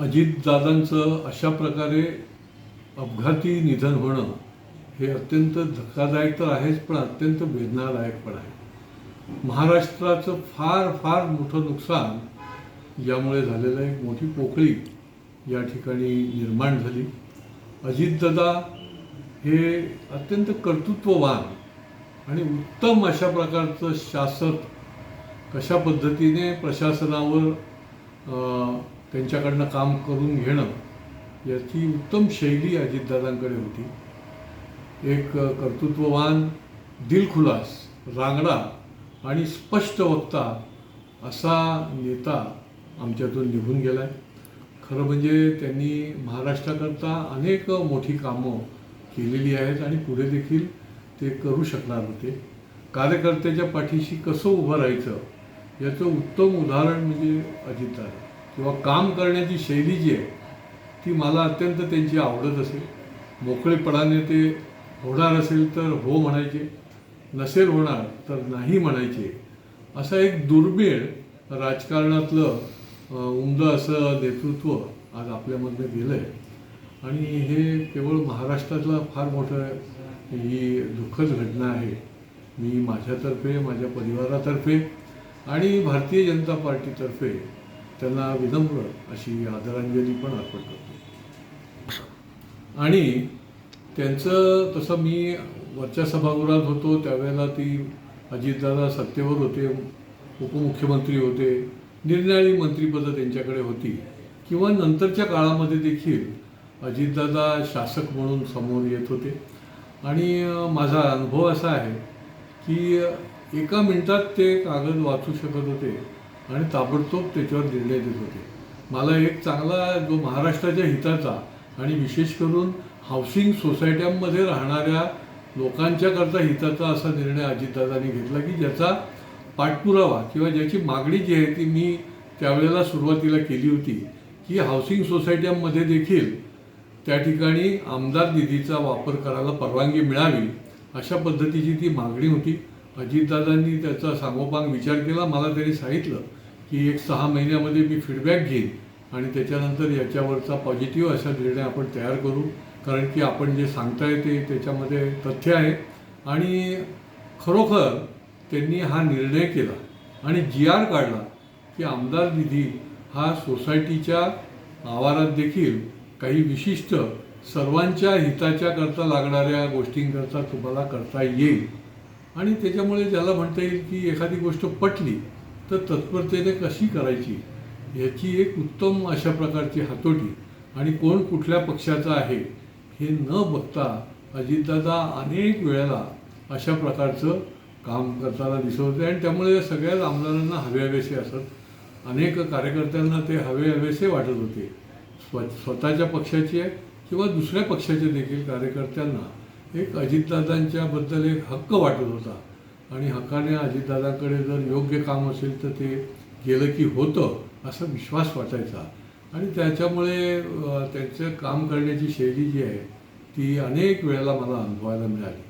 अजितदादांचं अशा प्रकारे अपघाती निधन होणं हे अत्यंत धक्कादायक तर आहेच पण अत्यंत वेदनादायक पण आहे. महाराष्ट्राचं फार फार मोठं नुकसान यामुळे झालेलं एक मोठी पोकळी या ठिकाणी निर्माण झाली. अजितदादा हे अत्यंत कर्तृत्ववान आणि उत्तम अशा प्रकारचं शासक कशा पद्धतीने प्रशासनावर त्यांच्याकडनं काम करून घेणं याची उत्तम शैली अजितदादांकडे होती. एक कर्तृत्ववान दिलखुलास रांगडा आणि स्पष्ट वक्ता असा नेता आमच्यातून निघून गेला आहे खरं म्हणजे त्यांनी महाराष्ट्राकरता अनेक मोठी कामं केलेली आहेत आणि पुढे देखील ते करू शकणार होते. कार्यकर्त्याच्या पाठीशी कसं उभं राहायचं याचं उत्तम उदाहरण म्हणजे अजितदादा. किंवा काम करण्याची शैली जी आहे ती मला अत्यंत त्यांची आवडत असेल. मोकळेपणाने ते होणार असेल तर हो म्हणायचे नसेल होणार तर नाही म्हणायचे. असं एक दुर्मिळ राजकारणातलं अ, उमदं असं नेतृत्व आज आपल्यामधनं गेलं आहे आणि हे केवळ महाराष्ट्रातलं फार मोठं ही दुःखद घटना आहे. मी माझ्यातर्फे माझ्या परिवारातर्फे आणि भारतीय जनता पार्टीतर्फे त्यांना विनम्र अशी आदरांजली पण अर्पण करतो. आणि त्यांचं तसं मी वरच्या सभागृहात होतो त्यावेळेला ती अजितदादा सत्तेवर होते उपमुख्यमंत्री होते निर्णयाळी मंत्रिपदं त्यांच्याकडे होती. किंवा नंतरच्या काळामध्ये देखील अजितदादा शासक म्हणून समोर येत होते. आणि माझा अनुभव असा आहे की एका मिनटात ते कागद वाचू शकत होते. आणि ताबडतोब त्याच्यावर निर्णय देत होते. मला एक चांगला जो महाराष्ट्राच्या हिताचा आणि विशेष करून हाऊसिंग सोसायट्यांमध्ये राहणाऱ्या लोकांच्याकरता हिताचा असा निर्णय अजितदादांनी घेतला की ज्याचा पाठपुरावा किंवा ज्याची मागणी जी आहे ती मी त्यावेळेला सुरुवातीला केली होती की हाऊसिंग सोसायट्यांमध्ये देखील त्या ठिकाणी आमदार निधीचा वापर करायला परवानगी मिळावी अशा पद्धतीची ती मागणी होती. अजितदादांनी त्याचा सांगोपांग विचार केला. मला त्यांनी सांगितलं की एक सहा महिन्यामध्ये मी फीडबॅक घेईन आणि त्याच्यानंतर याच्यावरचा पॉझिटिव्ह असा निर्णय आपण तयार करू. कारण की आपण जे सांगताय ते त्याच्यामध्ये तथ्य आहे. आणि खरोखर त्यांनी हा निर्णय केला आणि जी आर काढला की आमदार निधी हा सोसायटीच्या आवारात देखील काही विशिष्ट सर्वांच्या हिताच्या करता लागणाऱ्या गोष्टींकरता तुम्हाला करता येईल. आणि त्याच्यामुळे ज्याला म्हणता येईल की एखादी गोष्ट पटली तर तत्परतेने कशी करायची? याची एक उत्तम अशा प्रकारची हातोटी आणि कोण कुठल्या पक्षाचा आहे हे न बघता अजितदादा अनेक वेळेला अशा प्रकारचं काम करताना दिसत होते आणि त्यामुळे सगळ्याच आमदारांना हवे हवेसे असत. अनेक कार्यकर्त्यांना ते हवे हवेसे वाटत होते. स्व स्वतःच्या पक्षाचे किंवा दुसऱ्या पक्षाचे देखील कार्यकर्त्यांना एक अजितदादांच्याबद्दल एक हक्क वाटत होता. आणि हक्काने अजितदादांकडे जर योग्य काम असेल तर ते गेलं की होतं असा विश्वास वाटायचा. आणि त्याच्यामुळे त्यांचं काम करण्याची शैली जी आहे ती अनेक वेळेला मला अनुभवायला मिळाली.